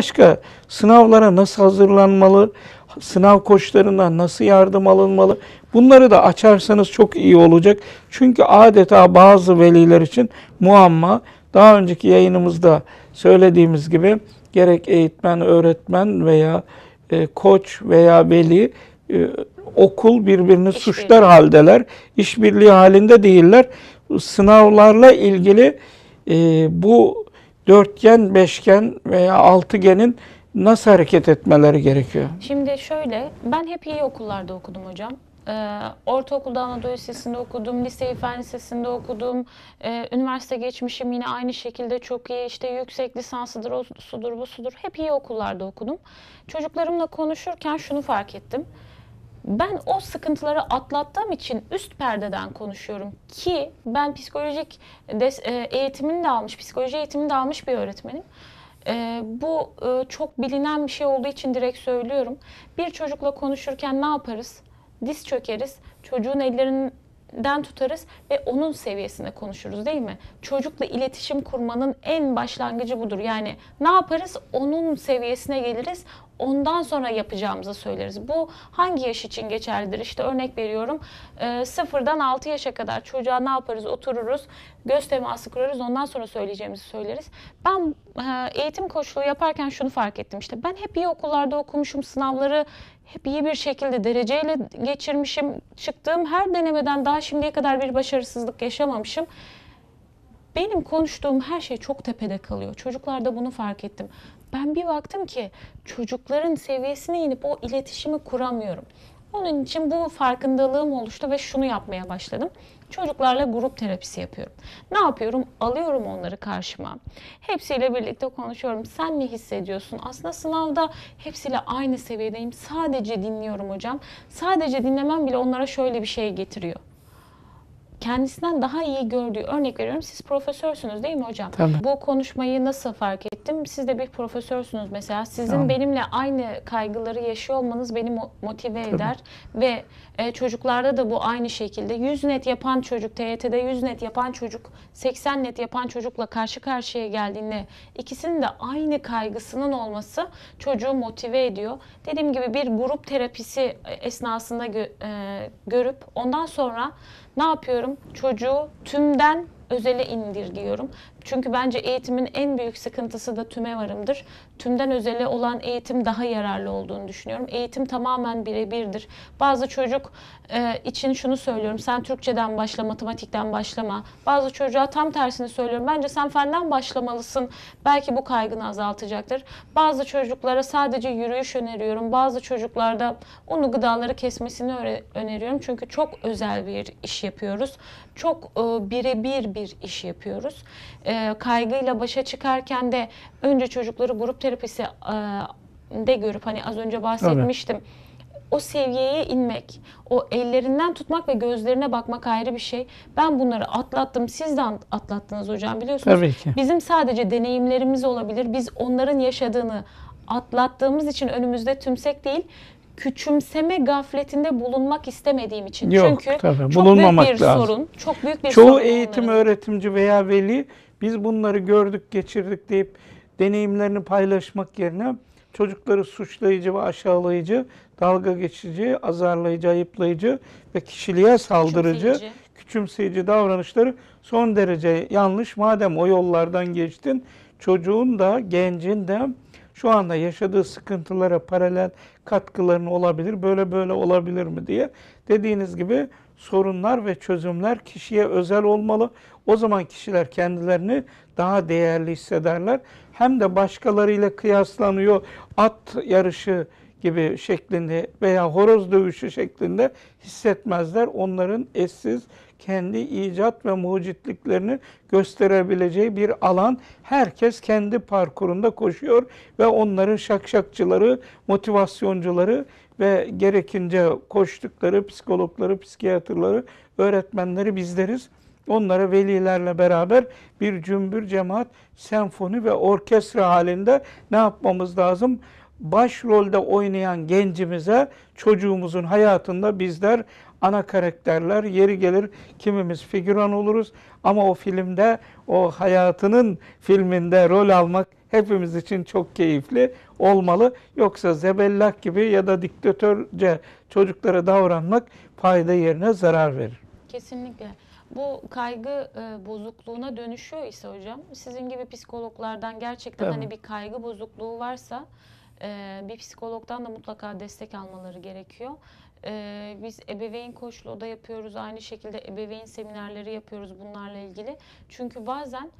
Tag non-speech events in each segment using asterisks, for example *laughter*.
Başka sınavlara nasıl hazırlanmalı, sınav koçlarından nasıl yardım alınmalı bunları da açarsanız çok iyi olacak. Çünkü adeta bazı veliler için muamma daha önceki yayınımızda söylediğimiz gibi gerek eğitmen, öğretmen veya e, koç veya veli e, okul birbirini İşbirliği. suçlar haldeler. İşbirliği halinde değiller. Sınavlarla ilgili e, bu dörtgen, beşgen veya altıgenin nasıl hareket etmeleri gerekiyor? Şimdi şöyle, ben hep iyi okullarda okudum hocam. Ee, ortaokulda Anadolu Lisesi'nde okudum, liseyi Fen Lisesi'nde okudum. Ee, üniversite geçmişim yine aynı şekilde çok iyi. İşte yüksek lisansıdır, o sudur, bu sudur. Hep iyi okullarda okudum. Çocuklarımla konuşurken şunu fark ettim. Ben o sıkıntıları atlattığım için üst perdeden konuşuyorum ki ben psikolojik e, eğitimini de almış, psikoloji eğitimini de almış bir öğretmenim. E, bu e, çok bilinen bir şey olduğu için direkt söylüyorum. Bir çocukla konuşurken ne yaparız? Diz çökeriz, çocuğun ellerinden tutarız ve onun seviyesine konuşuruz değil mi? Çocukla iletişim kurmanın en başlangıcı budur. Yani ne yaparız? Onun seviyesine geliriz. Ondan sonra yapacağımızı söyleriz. Bu hangi yaş için geçerlidir? İşte örnek veriyorum. E, sıfırdan 6 yaşa kadar çocuğa ne yaparız? Otururuz, göz teması kurarız. Ondan sonra söyleyeceğimizi söyleriz. Ben e, eğitim koçluğu yaparken şunu fark ettim. İşte ben hep iyi okullarda okumuşum. Sınavları hep iyi bir şekilde dereceyle geçirmişim. Çıktığım her denemeden daha şimdiye kadar bir başarısızlık yaşamamışım. Benim konuştuğum her şey çok tepede kalıyor. Çocuklarda bunu fark ettim. Ben bir baktım ki çocukların seviyesine inip o iletişimi kuramıyorum. Onun için bu farkındalığım oluştu ve şunu yapmaya başladım. Çocuklarla grup terapisi yapıyorum. Ne yapıyorum? Alıyorum onları karşıma. Hepsiyle birlikte konuşuyorum. Sen ne hissediyorsun? Aslında sınavda hepsiyle aynı seviyedeyim. Sadece dinliyorum hocam. Sadece dinlemem bile onlara şöyle bir şey getiriyor kendisinden daha iyi gördüğü örnek veriyorum. Siz profesörsünüz değil mi hocam? Tabii. Bu konuşmayı nasıl fark ettim? Siz de bir profesörsünüz mesela. Sizin Tamam. benimle aynı kaygıları yaşıyor olmanız beni mo- motive eder ve e, çocuklarda da bu aynı şekilde 100 net yapan çocuk TYT'de 100 net yapan çocuk 80 net yapan çocukla karşı karşıya geldiğinde ikisinin de aynı kaygısının olması çocuğu motive ediyor. Dediğim gibi bir grup terapisi esnasında gö- e, görüp ondan sonra ne yapıyorum? Çocuğu tümden özele indirgiyorum. Çünkü bence eğitimin en büyük sıkıntısı da tüme varımdır. Tümden özele olan eğitim daha yararlı olduğunu düşünüyorum. Eğitim tamamen birebirdir. Bazı çocuk e, için şunu söylüyorum. Sen Türkçeden başla, matematikten başlama. Bazı çocuğa tam tersini söylüyorum. Bence sen fenden başlamalısın. Belki bu kaygını azaltacaktır. Bazı çocuklara sadece yürüyüş öneriyorum. Bazı çocuklarda onu gıdaları kesmesini öneriyorum. Çünkü çok özel bir iş yapıyoruz. Çok e, birebir bir iş yapıyoruz. E, kaygıyla başa çıkarken de önce çocukları grup terapisi e, de görüp hani az önce bahsetmiştim. O seviyeye inmek, o ellerinden tutmak ve gözlerine bakmak ayrı bir şey. Ben bunları atlattım. Siz de atlattınız hocam biliyorsunuz. Tabii ki. Bizim sadece deneyimlerimiz olabilir. Biz onların yaşadığını atlattığımız için önümüzde tümsek değil, küçümseme gafletinde bulunmak istemediğim için. Yok, Çünkü tabii, çok büyük bir lazım. sorun. Çok büyük bir Çoğu sorun eğitim onların. öğretimci veya veli biz bunları gördük, geçirdik deyip deneyimlerini paylaşmak yerine çocukları suçlayıcı ve aşağılayıcı, dalga geçici, azarlayıcı, ayıplayıcı ve kişiliğe saldırıcı, Küçümseyici. küçümseyici davranışları son derece yanlış. Madem o yollardan geçtin, çocuğun da gencin de şu anda yaşadığı sıkıntılara paralel katkıların olabilir, böyle böyle olabilir mi diye. Dediğiniz gibi sorunlar ve çözümler kişiye özel olmalı. O zaman kişiler kendilerini daha değerli hissederler. Hem de başkalarıyla kıyaslanıyor at yarışı gibi şeklinde veya horoz dövüşü şeklinde hissetmezler. Onların eşsiz kendi icat ve mucitliklerini gösterebileceği bir alan. Herkes kendi parkurunda koşuyor ve onların şakşakçıları, motivasyoncuları ve gerekince koştukları psikologları, psikiyatrları, öğretmenleri bizleriz. Onlara velilerle beraber bir cümbür cemaat, senfoni ve orkestra halinde ne yapmamız lazım? Başrolde oynayan gencimize çocuğumuzun hayatında bizler ana karakterler, yeri gelir kimimiz figüran oluruz ama o filmde, o hayatının filminde rol almak hepimiz için çok keyifli olmalı. Yoksa zebellah gibi ya da diktatörce çocuklara davranmak fayda yerine zarar verir. Kesinlikle. Bu kaygı e, bozukluğuna dönüşüyor ise hocam, sizin gibi psikologlardan gerçekten Tabii. hani bir kaygı bozukluğu varsa e, bir psikologdan da mutlaka destek almaları gerekiyor. E, biz ebeveyn koçluğu da yapıyoruz. Aynı şekilde ebeveyn seminerleri yapıyoruz bunlarla ilgili. Çünkü bazen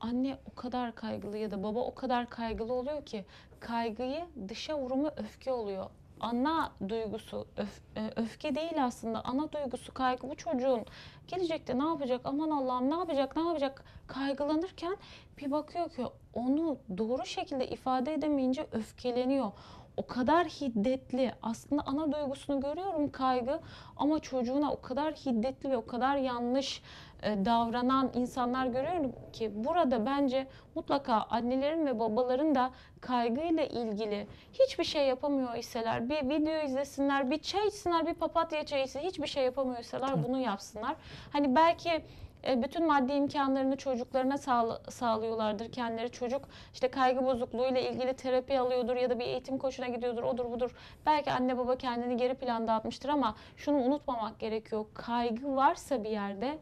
anne o kadar kaygılı ya da baba o kadar kaygılı oluyor ki kaygıyı dışa vurumu öfke oluyor. Ana duygusu öf- e, öfke değil aslında. Ana duygusu kaygı bu çocuğun gelecekte ne yapacak? Aman Allah'ım ne yapacak? Ne yapacak? Kaygılanırken bir bakıyor ki onu doğru şekilde ifade edemeyince öfkeleniyor. O kadar hiddetli. Aslında ana duygusunu görüyorum kaygı ama çocuğuna o kadar hiddetli ve o kadar yanlış davranan insanlar görüyorum ki burada bence mutlaka annelerin ve babaların da kaygıyla ilgili hiçbir şey yapamıyor iseler bir video izlesinler, bir çay içsinler, bir papatya çayı içsinler, hiçbir şey yapamıyor iseler bunu yapsınlar. Hani belki e, bütün maddi imkanlarını çocuklarına sağla- sağlıyorlardır kendileri. Çocuk işte kaygı bozukluğuyla ilgili terapi alıyordur ya da bir eğitim koçuna gidiyordur, odur budur. Belki anne baba kendini geri planda atmıştır ama şunu unutmamak gerekiyor. Kaygı varsa bir yerde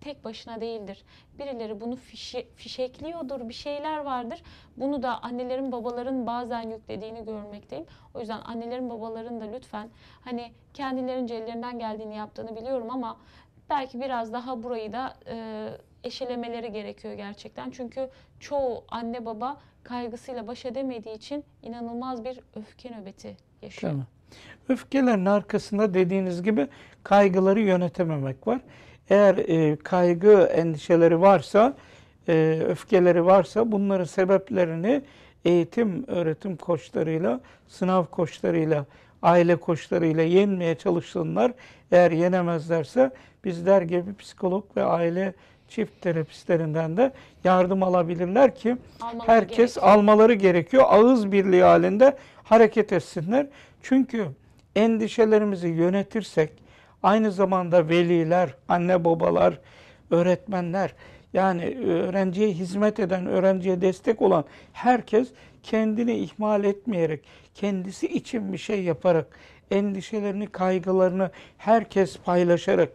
tek başına değildir. Birileri bunu fişe, fişekliyordur, bir şeyler vardır. Bunu da annelerin babaların bazen yüklediğini görmekteyim. O yüzden annelerin babaların da lütfen hani kendilerince ellerinden geldiğini yaptığını biliyorum ama belki biraz daha burayı da e, eşelemeleri gerekiyor gerçekten. Çünkü çoğu anne baba kaygısıyla baş edemediği için inanılmaz bir öfke nöbeti yaşıyor. Tamam. Öfkelerin arkasında dediğiniz gibi kaygıları yönetememek var. Eğer e, kaygı endişeleri varsa, e, öfkeleri varsa bunların sebeplerini eğitim, öğretim koçlarıyla, sınav koçlarıyla, aile koçlarıyla yenmeye çalışsınlar. Eğer yenemezlerse bizler gibi psikolog ve aile çift terapistlerinden de yardım alabilirler ki Almaları herkes gerekiyor. almaları gerekiyor. Ağız birliği halinde hareket etsinler. Çünkü endişelerimizi yönetirsek aynı zamanda veliler, anne babalar, öğretmenler yani öğrenciye hizmet eden, öğrenciye destek olan herkes kendini ihmal etmeyerek, kendisi için bir şey yaparak, endişelerini, kaygılarını herkes paylaşarak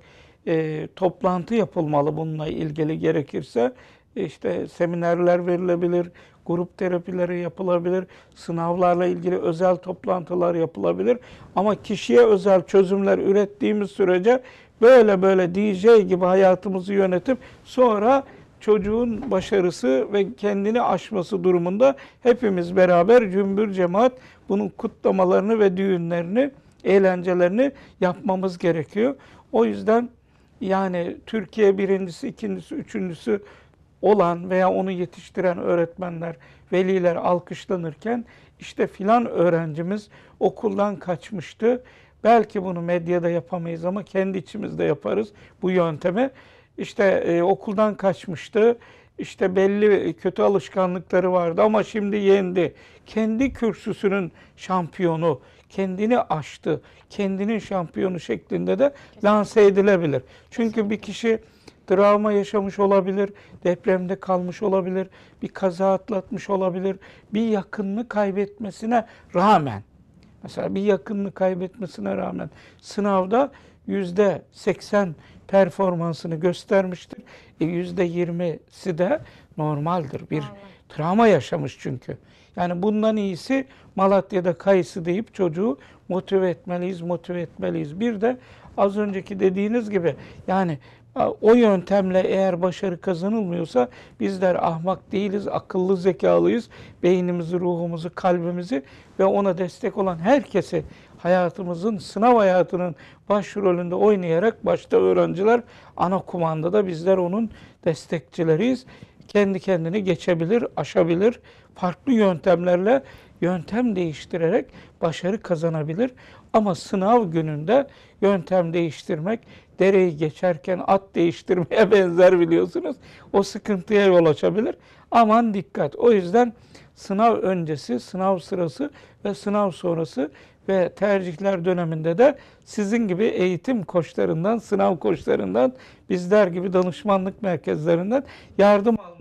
e, toplantı yapılmalı bununla ilgili gerekirse. İşte seminerler verilebilir, grup terapileri yapılabilir, sınavlarla ilgili özel toplantılar yapılabilir. Ama kişiye özel çözümler ürettiğimiz sürece böyle böyle DJ gibi hayatımızı yönetip sonra çocuğun başarısı ve kendini aşması durumunda hepimiz beraber cümbür cemaat bunun kutlamalarını ve düğünlerini, eğlencelerini yapmamız gerekiyor. O yüzden yani Türkiye birincisi, ikincisi, üçüncüsü olan veya onu yetiştiren öğretmenler, veliler alkışlanırken işte filan öğrencimiz okuldan kaçmıştı. Belki bunu medyada yapamayız ama kendi içimizde yaparız bu yöntemi. İşte e, okuldan kaçmıştı. İşte belli kötü alışkanlıkları vardı ama şimdi yendi. Kendi kürsüsünün şampiyonu, kendini aştı, kendinin şampiyonu şeklinde de lanse edilebilir. Çünkü bir kişi travma yaşamış olabilir, depremde kalmış olabilir, bir kaza atlatmış olabilir, bir yakınını kaybetmesine rağmen, mesela bir yakınını kaybetmesine rağmen sınavda yüzde 80 performansını göstermiştir. E yüzde 20'si de normaldir. Bir travma yaşamış çünkü. Yani bundan iyisi Malatya'da kayısı deyip çocuğu motive etmeliyiz, motive etmeliyiz. Bir de az önceki dediğiniz gibi yani o yöntemle eğer başarı kazanılmıyorsa bizler ahmak değiliz, akıllı zekalıyız. Beynimizi, ruhumuzu, kalbimizi ve ona destek olan herkesi hayatımızın, sınav hayatının başrolünde oynayarak başta öğrenciler ana kumandada bizler onun destekçileriyiz. Kendi kendini geçebilir, aşabilir. Farklı yöntemlerle yöntem değiştirerek başarı kazanabilir. Ama sınav gününde yöntem değiştirmek dereyi geçerken at değiştirmeye *laughs* benzer biliyorsunuz. O sıkıntıya yol açabilir. Aman dikkat. O yüzden sınav öncesi, sınav sırası ve sınav sonrası ve tercihler döneminde de sizin gibi eğitim koçlarından, sınav koçlarından, bizler gibi danışmanlık merkezlerinden yardım almak